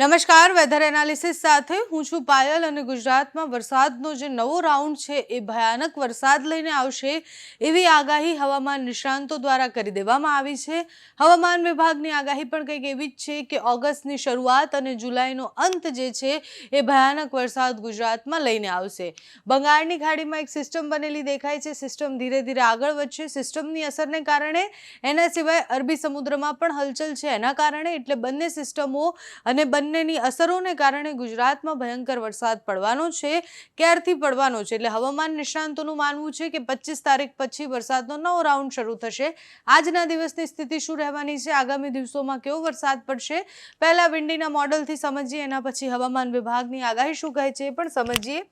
નમસ્કાર weather analysis સાથે હું છું પાયલ અને ગુજરાતમાં વરસાદનો જે નવો રાઉન્ડ છે એ ભયાનક વરસાદ લઈને આવશે એવી આગાહી હવામાન નિષ્ણાંતો દ્વારા કરી દેવામાં આવી છે. હવામાન વિભાગની આગાહી પણ કંઈક એવી જ છે કે ઓગસ્ટની શરૂઆત અને જુલાઈનો અંત જે છે એ ભયાનક વરસાદ ગુજરાતમાં લઈને આવશે. બંગાળની ખાડીમાં એક સિસ્ટમ બનેલી દેખાય છે. સિસ્ટમ ધીરે ધીરે આગળ વધશે. સિસ્ટમની અસરને કારણે એના સિવાય અરબી સમુદ્રમાં પણ હલચલ છે. એના કારણે એટલે બંને સિસ્ટમો અને બંનેની અસરોને કારણે ગુજરાતમાં ભયંકર વરસાદ પડવાનો છે, ક્યારથી પડવાનો છે? એટલે હવામાન નિષ્ણાંતોનું માનવું છે કે પચીસ તારીખ પછી વરસાદનો નવો રાઉન્ડ શરૂ થશે. આજના દિવસની સ્થિતિ શું રહેવાની છે? આગામી દિવસોમાં કેવો વરસાદ પડશે? પહેલા વિંડીના મોડલથી સમજીએ, એના પછી હવામાન વિભાગની આગાહી શું કહે છે એ પણ સમજીએ.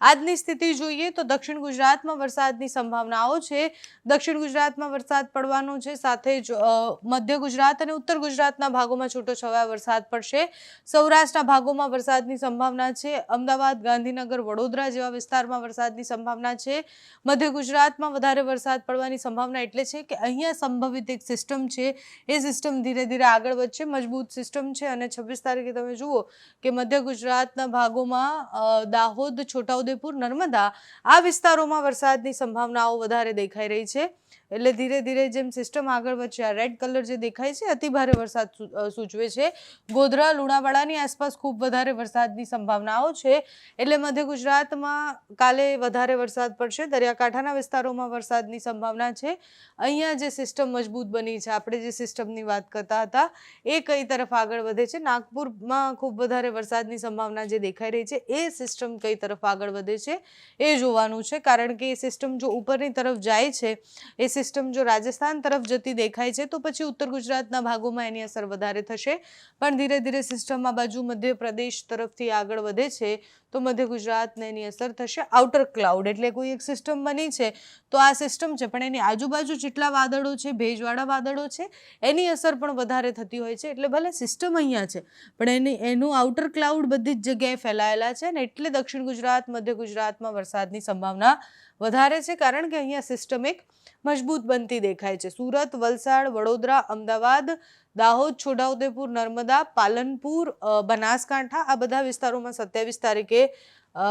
આજની સ્થિતિ જોઈએ તો દક્ષિણ ગુજરાતમાં વરસાદની સંભાવનાઓ છે. દક્ષિણ ગુજરાતમાં વરસાદ પડવાનો છે. સાથે જ મધ્ય ગુજરાત અને ઉત્તર ગુજરાતના ભાગોમાં છૂટોછવાયા વરસાદ પડશે. સૌરાષ્ટ્રના ભાગોમાં વરસાદની સંભાવના છે. અમદાવાદ, ગાંધીનગર, વડોદરા જેવા વિસ્તારમાં વરસાદની સંભાવના છે. મધ્ય ગુજરાતમાં વધારે વરસાદ પડવાની સંભાવના એટલે છે કે અહીંયા સંભવિત એક સિસ્ટમ છે. એ સિસ્ટમ ધીરે ધીરે આગળ વધશે, મજબૂત સિસ્ટમ છે અને છવ્વીસ તારીખે તમે જુઓ કે મધ્ય ગુજરાતના ભાગોમાં દાહોદ, છોટાઉદેપુર, નર્મદા આ વિસ્તારોમાં વરસાદની સંભાવનાઓ વધારે દેખાઈ રહી છે. એટલે ધીરે ધીરે જેમ સિસ્ટમ આગળ વધશે, આ રેડ કલર જે દેખાય છે, અતિ ભારે વરસાદ સૂચવે છે. ગોધરા, લુણાવાડાની આસપાસ ખૂબ વધારે વરસાદની સંભાવનાઓ છે. એટલે મધ્ય ગુજરાતમાં કાલે વધારે વરસાદ પડશે. દરિયાકાંઠાના વિસ્તારોમાં વરસાદની સંભાવના છે. અહીંયા જે સિસ્ટમ મજબૂત બની છે, આપણે જે સિસ્ટમની વાત કરતા હતા, એ કઈ તરફ આગળ વધે છે? નાગપુરમાં ખૂબ વધારે વરસાદની સંભાવના જે દેખાઈ રહી છે, એ સિસ્ટમ કઈ તરફ આગળ વધે છે? એ જોવાનું છે. કારણ કે એ સિસ્ટમ જો ઉપરની તરફ જાય છે, એ સિસ્ટમ જો રાજસ્થાન તરફ જતી દેખાય છે, તો પછી ઉત્તર ગુજરાતના ભાગોમાં એની અસર વધારે થશે. પણ ધીરે ધીરે સિસ્ટમ આ બાજુ મધ્યપ્રદેશ તરફથી આગળ વધે છે, તો મધ્ય ગુજરાતને એની અસર થશે. આઉટર ક્લાઉડ એટલે કોઈ એક સિસ્ટમ બની છે, તો આ સિસ્ટમ છે, પણ એની આજુબાજુ જેટલા વાદળો છે, ભેજવાળા વાદળો છે, એની અસર પણ વધારે થતી હોય છે. એટલે ભલે સિસ્ટમ અહીંયા છે, પણ એની, એનું આઉટર ક્લાઉડ બધી જ જગ્યાએ ફેલાયેલા છે ને એટલે દક્ષિણ ગુજરાત, મધ્ય ગુજરાતમાં વરસાદની સંભાવના વધારે છે, કારણ કે અહીંયા સિસ્ટમ એક મજબૂત બનતી દેખાય છે. સુરત વલસાડ વડોદરા અમદાવાદ દાહોદ, છોટાઉદેપુર, નર્મદા, પાલનપુર બનાસકાંઠા આ બધા વિસ્તારોમાં સત્યાવીસ તારીખે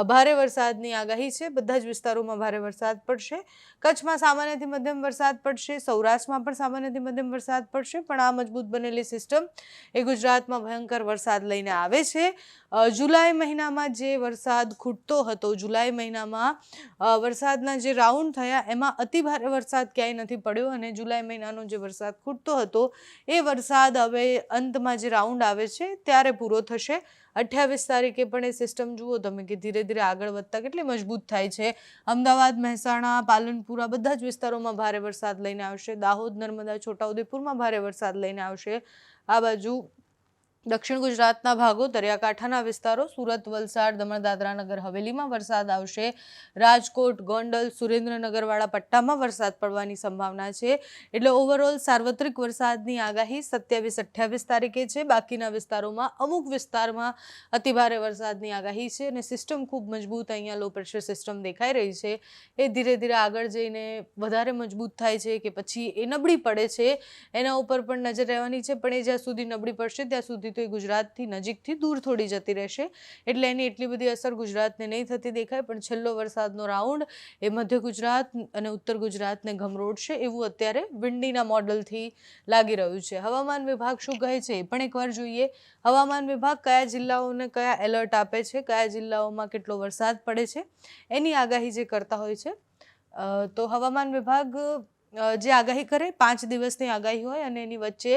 ભારે વરસાદની આગાહી છે. બધા જ વિસ્તારોમાં ભારે વરસાદ પડશે. કચ્છમાં સામાન્યથી મધ્યમ વરસાદ પડશે. સૌરાષ્ટ્રમાં પણ સામાન્યથી મધ્યમ વરસાદ પડશે. પણ આ મજબૂત બનેલી સિસ્ટમ એ ગુજરાતમાં ભયંકર વરસાદ લઈને આવે છે. જુલાઈ મહિનામાં જે વરસાદ ખૂટતો હતો, જુલાઈ મહિનામાં વરસાદના જે રાઉન્ડ થયા, એમાં અતિ ભારે વરસાદ ક્યાંય નથી પડ્યો અને જુલાઈ મહિનાનો જે વરસાદ ખૂટતો હતો, એ વરસાદ હવે અંતમાં જે રાઉન્ડ આવે છે, ત્યારે પૂરો થશે. અઠ્યાવીસ તારીખે પણ એ સિસ્ટમ જુઓ તમે કે ધીરે ધીરે આગળ વધતા કેટલી મજબૂત થાય છે. અમદાવાદ, મહેસાણા, પાલનપુર બધા જ વિસ્તારોમાં ભારે વરસાદ લઈને આવશે. દાહોદ, નર્મદા, છોટાઉદેપુરમાં ભારે વરસાદ લઈને આવશે. આ બાજુ દક્ષિણ ગુજરાતના ભાગો, દરિયાકાંઠાના વિસ્તારો, સુરત, વલસાડ દમણ દાદરા નગર હવેલીમાં વરસાદ આવશે. રાજકોટ, ગોંડલ, સુરેન્દ્રનગરવાળા પટ્ટામાં વરસાદ પડવાની સંભાવના છે. એટલે ઓવરઓલ સાર્વત્રિક વરસાદની આગાહી સત્યાવીસ અઠ્યાવીસ તારીખે છે. બાકીના વિસ્તારોમાં અમુક વિસ્તારમાં અતિભારે વરસાદની આગાહી છે અને સિસ્ટમ ખૂબ મજબૂત અહીંયા લો પ્રેશર સિસ્ટમ દેખાઈ રહી છે. એ ધીરે ધીરે આગળ જઈને વધારે મજબૂત થાય છે કે પછી એ નબળી પડે છે. એના ઉપર પણ નજર રહેવાની છે. પણ એ જ્યાં સુધી નબળી પડશે, ત્યાં સુધી તો એ ગુજરાતથી નજીકથી દૂર થોડી જતી રહેશે. એટલે એની એટલી બધી અસર ગુજરાતને નહીં થતી દેખાય, પણ છેલ્લો વરસાદનો રાઉન્ડ એ મધ્ય ગુજરાત અને ઉત્તર ગુજરાતને ગમરોડશે એવું અત્યારે વિંડીના મોડલથી લાગી રહ્યું છે. હવામાન વિભાગ શું કહે છે એ પણ એકવાર જોઈએ. હવામાન વિભાગ કયા જિલ્લાઓને કયા એલર્ટ આપે છે, કયા જિલ્લાઓમાં કેટલો વરસાદ પડે છે, એની આગાહી જે કરતા હોય છે. તો હવામાન વિભાગ જે આગાહી કરે, પાંચ દિવસની આગાહી હોય અને એની વચ્ચે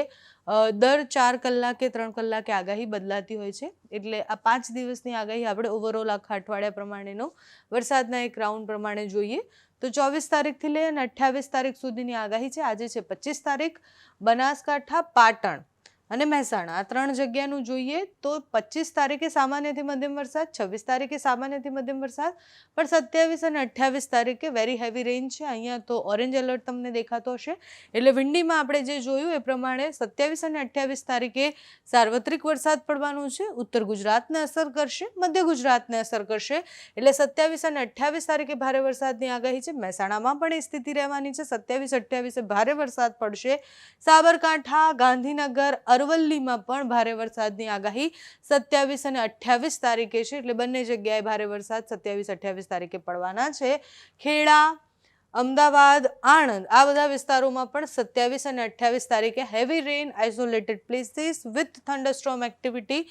દર ચાર કલાકે, ત્રણ કલાકે આગાહી બદલાતી હોય છે. એટલે આ પાંચ દિવસની આગાહી આપણે ઓવરઓલ આખા અઠવાડિયા પ્રમાણેનો, વરસાદના એક રાઉન્ડ પ્રમાણે જોઈએ. તો ચોવીસ તારીખથી લઈ અને અઠ્યાવીસ તારીખ સુધીની આગાહી છે. આજે છે પચીસ તારીખ. બનાસકાંઠા, પાટણ. અને મહેસાણા આ ત્રણ જગ્યાનું જોઈએ તો પચીસ તારીખે સામાન્યથી મધ્યમ વરસાદ, છવ્વીસ તારીખે સામાન્યથી મધ્યમ વરસાદ, પણ સત્યાવીસ અને અઠ્યાવીસ તારીખે વેરી હેવી રેન્જ છે. અહીંયા તો ઓરેન્જ એલર્ટ તમને દેખાતો હશે. એટલે વિંડીમાં આપણે જે જોયું એ પ્રમાણે સત્યાવીસ અને અઠ્યાવીસ તારીખે સાર્વત્રિક વરસાદ પડવાનો છે. ઉત્તર ગુજરાતને અસર કરશે, મધ્ય ગુજરાતને અસર કરશે. એટલે સત્યાવીસ અને અઠ્યાવીસ તારીખે ભારે વરસાદની આગાહી છે. મહેસાણામાં પણ એ સ્થિતિ રહેવાની છે. સત્યાવીસ, અઠ્યાવીસે ભારે વરસાદ પડશે. સાબરકાંઠા, ગાંધીનગર અરવલ્લીમાં પણ ભારે વરસાદની આગાહી સત્યાવીસ અને અઠ્યાવીસ તારીખે છે. એટલે બંને જગ્યાએ ભારે વરસાદ સત્યાવીસ, અઠ્યાવીસ તારીખે પડવાના છે. ખેડા, અમદાવાદ, આણંદ આ બધા વિસ્તારોમાં પણ સત્યાવીસ અને અઠ્યાવીસ તારીખે heavy rain isolated places with thunderstorm activity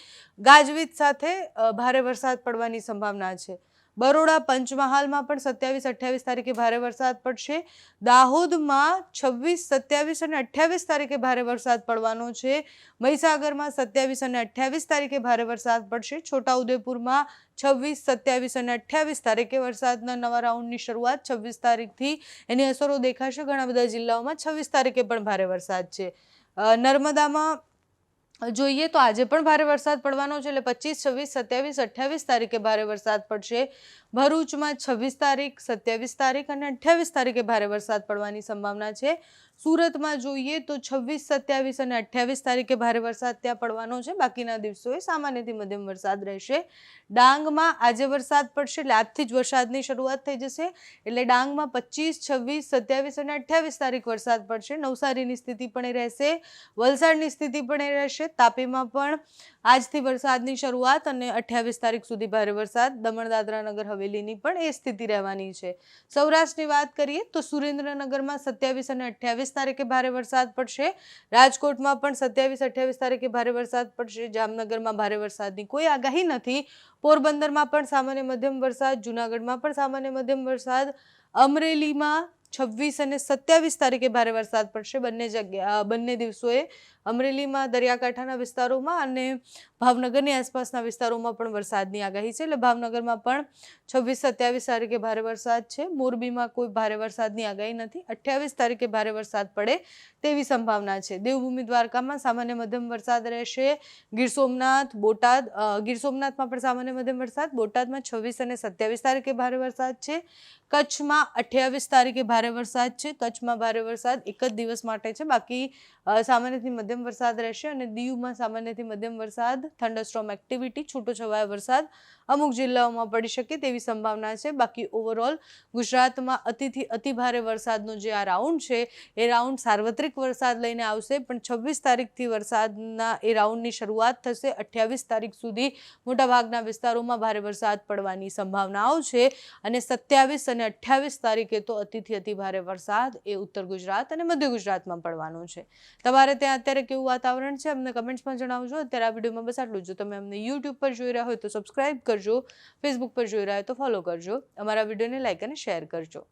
ગાજવીજ સાથે ભારે વરસાદ પડવાની સંભાવના છે. બરોડા પંચમહાલમાં પણ સત્યાવીસ, અઠ્યાવીસ તારીખે ભારે વરસાદ પડશે. દાહોદમાં છવ્વીસ, સત્યાવીસ અને અઠ્યાવીસ તારીખે ભારે વરસાદ પડવાનો છે. મહીસાગરમાં સત્યાવીસ અને અઠ્યાવીસ તારીખે ભારે વરસાદ પડશે. છોટાઉદેપુરમાં છવ્વીસ, સત્યાવીસ અને અઠ્યાવીસ તારીખે વરસાદના નવા રાઉન્ડની શરૂઆત. છવ્વીસ તારીખથી એની અસરો દેખાશે. ઘણા બધા જિલ્લાઓમાં છવ્વીસ તારીખે પણ ભારે વરસાદ છે. નર્મદામાં જોઈએ તો આજે પણ ભારે વરસાદ પડવાનો છે એટલે પચીસ, છવ્વીસ, સત્યાવીસ, અઠ્યાવીસ તારીખે ભારે વરસાદ પડશે. ભરૂચમાં છવ્વીસ તારીખ, સત્યાવીસ તારીખ અને અઠ્યાવીસ તારીખે ભારે વરસાદ પડવાની સંભાવના છે. સુરતમાં જોઈએ તો છવ્વીસ, સત્યાવીસ અને અઠ્યાવીસ તારીખે ભારે વરસાદ ત્યાં પડવાનો છે. બાકીના દિવસોએ સામાન્યથી મધ્યમ વરસાદ રહેશે. ડાંગમાં આજે વરસાદ પડશે એટલે આજથી જ વરસાદની શરૂઆત થઈ જશે. એટલે ડાંગમાં પચીસ, છવ્વીસ, સત્યાવીસ અને અઠ્યાવીસ તારીખ વરસાદ પડશે. નવસારીની સ્થિતિ પણ રહેશે. વલસાડની સ્થિતિ પણ રહેશે. તાપીમાં પણ આજથી વરસાદની શરૂઆત અને અઠ્યાવીસ તારીખ સુધી ભારે વરસાદ દમણ, દાદરા નગર, હવેલીની પણ એ સ્થિતિ રહેવાની છે. સૌરાષ્ટ્રની વાત કરીએ તો સુરેન્દ્રનગરમાં સત્યાવીસ અને અઠ્યાવીસ તારીખે ભારે વરસાદ પડશે. રાજકોટમાં પણ સત્યાવીસ, અઠ્યાવીસ તારીખે ભારે વરસાદ પડશે. જામનગરમાં ભારે વરસાદની કોઈ આગાહી નથી. પોરબંદરમાં પણ સામાન્ય મધ્યમ વરસાદ, જૂનાગઢમાં પણ સામાન્ય મધ્યમ વરસાદ. અમરેલીમાં છવ્વીસ અને સત્યાવીસ તારીખે ભારે વરસાદ પડશે. બંને જગ્યા બંને દિવસોએ અમરેલીમાં, દરિયાકાંઠાના વિસ્તારોમાં અને ભાવનગરની આસપાસના વિસ્તારોમાં પણ વરસાદની આગાહી છે. એટલે ભાવનગરમાં પણ છવ્વીસ, સત્યાવીસ તારીખે ભારે વરસાદ છે. મોરબીમાં કોઈ ભારે વરસાદની આગાહી નથી. અઠ્યાવીસ તારીખે ભારે વરસાદ પડે તેવી સંભાવના છે. દેવભૂમિ દ્વારકામાં સામાન્ય મધ્યમ વરસાદ રહેશે. ગીર સોમનાથ, બોટાદ ગીર સોમનાથમાં પણ સામાન્ય મધ્યમ વરસાદ. બોટાદમાં છવ્વીસ અને સત્યાવીસ તારીખે ભારે વરસાદ છે. કચ્છમાં અઠ્યાવીસ તારીખે ભારે વરસાદ છે કચ્છમાં ભારે વરસાદ એક જ દિવસ માટે છે. બાકી સામાન્યથી મધ્યમ વરસાદ રહેશે અને દીવમાં સામાન્યથી મધ્યમ વરસાદ થંડરસ્ટ્રોમ એક્ટિવિટી છૂટોછવાયો વરસાદ અમુક જિલ્લાઓમાં પડી શકે તેવી સંભાવના છે. બાકી ઓવરઓલ ગુજરાતમાં અતિથી અતિ ભારે વરસાદનો જે આ રાઉન્ડ છે, એ રાઉન્ડ સાર્વત્રિક વરસાદ લઈને આવશે. પણ છવ્વીસ તારીખથી વરસાદના એ રાઉન્ડની શરૂઆત થશે. અઠ્યાવીસ તારીખ સુધી મોટાભાગના વિસ્તારોમાં ભારે વરસાદ પડવાની સંભાવનાઓ છે અને સત્યાવીસ અને અઠ્યાવીસ તારીખે તો અતિથી અતિ ભારે વરસાદ એ ઉત્તર ગુજરાત અને મધ્ય ગુજરાતમાં પડવાનો છે. તમારે ત્યાં અત્યારે કેવું વાતાવરણ છે? અમને કમેન્ટ્સમાં જણાવજો. અત્યારે આ વિડીયોમાં બસ આટલું જ. તમે અમને યુટ્યુબ પર જોઈ રહ્યા હોય તો સબસ્ક્રાઇબ કરજો ફેસબુક પર જોઈ રહ્યા હોય તો ફોલો કરજો. અમારા વિડીયોને લાઇક અને શેર કરજો.